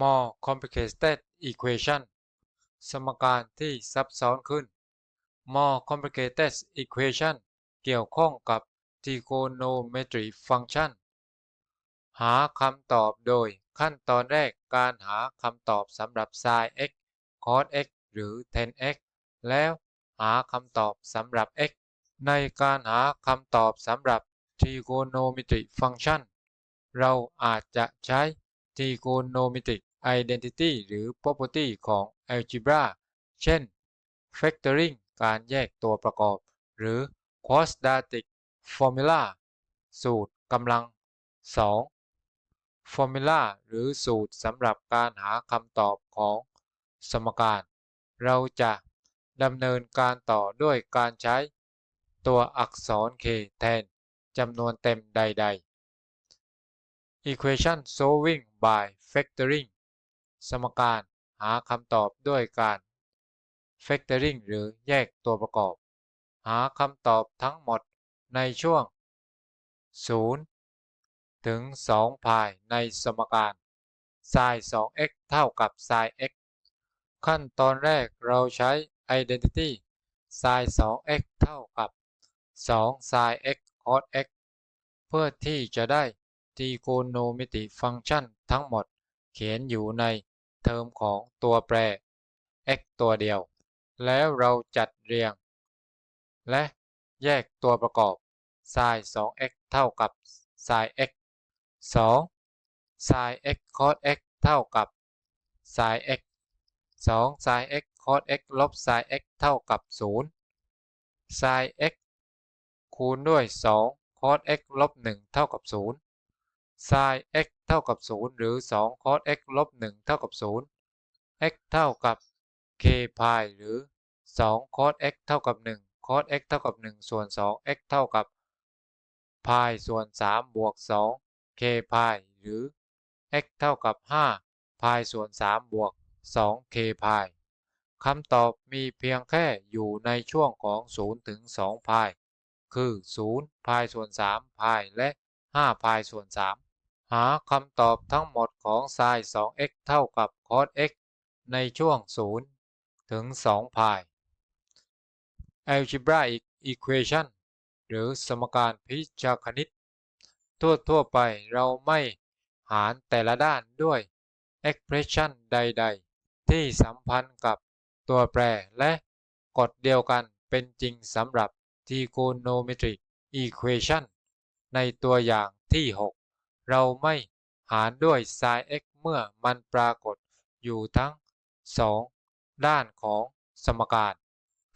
more complicated equation สมการที่ซับซ้อนขึ้น more complicated equation เกี่ยวข้องกับ trigonometry function หาคำตอบโดยขั้นตอนแรกการหาคำตอบสำหรับ sin x cos x หรือ tan x แล้วหาคำตอบสำหรับ x ในการหาคำตอบสำหรับ trigonometry function เราอาจจะใช้ trigonometric identity หรือ property ของ algebra เช่น factoring การแยกตัวประกอบ หรือ quadratic formula สูตรกำลัง 2 formula หรือสูตรสำหรับการหาคำตอบของสมการ เราจะดำเนินการต่อด้วยการใช้ตัวอักษร k แทนจำนวนเต็มใด ๆ equation solving by factoring สมการหาคำตอบด้วยการ factoring หรือแยกตัวประกอบ หาคำตอบทั้งหมดในช่วง 0 ถึง 2 พายในสมการ sin 2x เท่ากับ sin x ขั้นตอนแรกเราใช้ identity sin 2x เท่ากับ 2 sin x cos x เพื่อที่จะได้ trigonometry function ทั้งหมด เขียนอยู่ในเทอมของตัวแปร x ตัวเดียว แล้วเราจัดเรียง และแยกตัวประกอบ sin 2x เท่ากับ sin x 2 sin x cos x เท่ากับ sin x 2 sin x cos x ลบ sin x เท่ากับ 0 sin x คูณด้วย 2 cos x ลบ 1 เท่ากับ 0 sin x เท่ากับ 0 หรือ 2 cos x ลบ 1 เท่ากับ 0 x เท่ากับ k พายหรือ 2 cos x เท่ากับ 1 cos x เท่ากับ 1 ส่วน 2 x เท่ากับพายส่วน 3 บวก 2 k พายหรือ x เท่ากับ5พายส่วน 3 บวก 2 k พายคำตอบมีเพียงแค่อยู่ในช่วงของ 0 ถึง2พายคือ0พายส่วน3พายและ5พายส่วน 3 หาคำตอบทั้งหมดของ sin 2x เท่ากับ cos x ในช่วง 0 ถึง2พาย algebraic equation หรือสมการพิจารคณิต ทั่วๆไปเราไม่หารแต่ละด้านด้วย expression ใด ๆ ที่สัมพันธ์กับตัวแปรและกฎเดียวกันเป็นจริงสำหรับ trigonometric equation ในตัวอย่างที่ 6 เราไม่หารด้วย sin x เมื่อมันปรากฏอยู่ทั้ง 2 ด้านของสมการ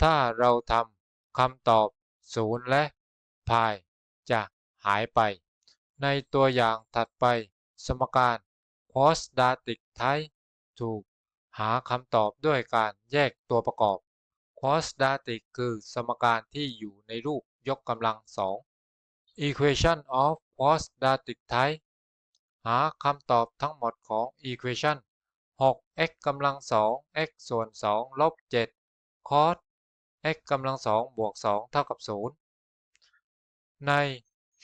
ถ้าเราทำคำตอบ 0 และพายจะหายไป ในตัวอย่างถัดไปสมการ quadratic type ถูกหาคำตอบด้วยการแยกตัวประกอบ quadratic คือสมการที่อยู่ในรูปยกกำลังสอง equation of quadratic type หาคำตอบทั้งหมดของ equation 6 x กำลังสอง x ส่วน 2 ลบ 7 cos x กำลังสองบวก 2 เท่ากับ 0 ใน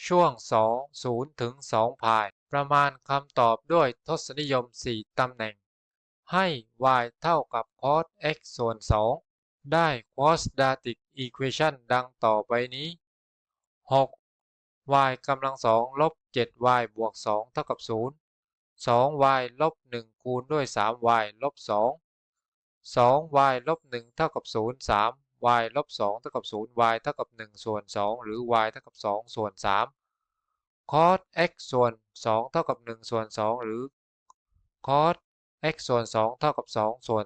ช่วง 2 0 ถึง 2 พาย ประมาณคำตอบด้วยทศนิยม 4 ตำแหน่ง ให้ y เท่ากับ cos x ส่วน 2 ได้ quadratic equation ดังต่อไปนี้ 6 y กำลังสองลบ 7y บวก 2 เท่ากับ 0 2y ลบ 1 คูณด้วย 3y ลบ 2 2y ลบ 1 เท่ากับ 0 3y ลบ 2 เท่ากับ 0 y เท่ากับ 1 ส่วน 2 หรือ y เท่ากับ 2 ส่วน 3 cos x ส่วน 2 เท่ากับ 1 ส่วน 2 หรือ cos x ส่วน 2 เท่ากับ 2 ส่วน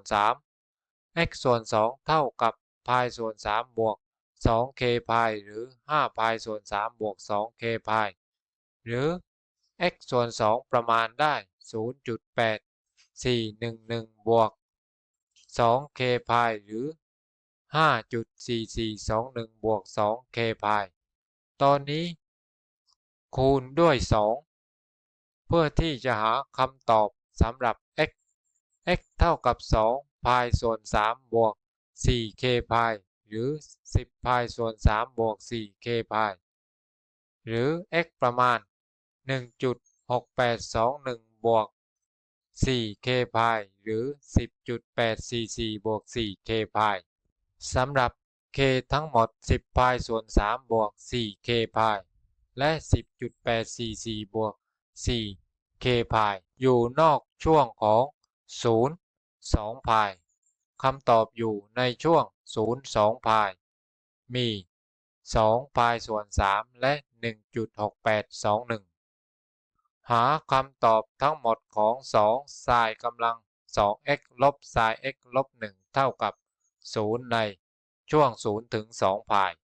3 x ส่วน 2 เท่ากับพายส่วน 3 บวก 2k พายหรือ5พายส่วน3บวก 2k พายหรือ x ส่วน 2 ประมาณได้ 0.8411 บวก 2k พายหรือ 5.4421 บวก 2k พายตอนนี้ คูณด้วย 2 เพื่อที่จะหาคำตอบสำหรับ x x เท่ากับ 2 พายส่วน 3 บวก 4k พาย หรือ 10 พายส่วน 3 บวก 4k พาย หรือ x ประมาณ 1.6821 บวก 4 k พาย หรือ 10.844 บวก 4 k พาย สำหรับ k ทั้งหมด 10 พายส่วน 3 บวก 4 k พาย และ 10.844 บวก 4 k พาย อยู่นอกช่วงของ 0 2 พาย คำตอบอยู่ในช่วง 0 2 พาย มี 2 พายส่วน 3 และ 1.6821 หาคำตอบทั้งหมดของ2 sin กำลัง 2x ลบ sin x ลบ 1 เท่ากับ 0 ในช่วง 0 ถึง 2 พาย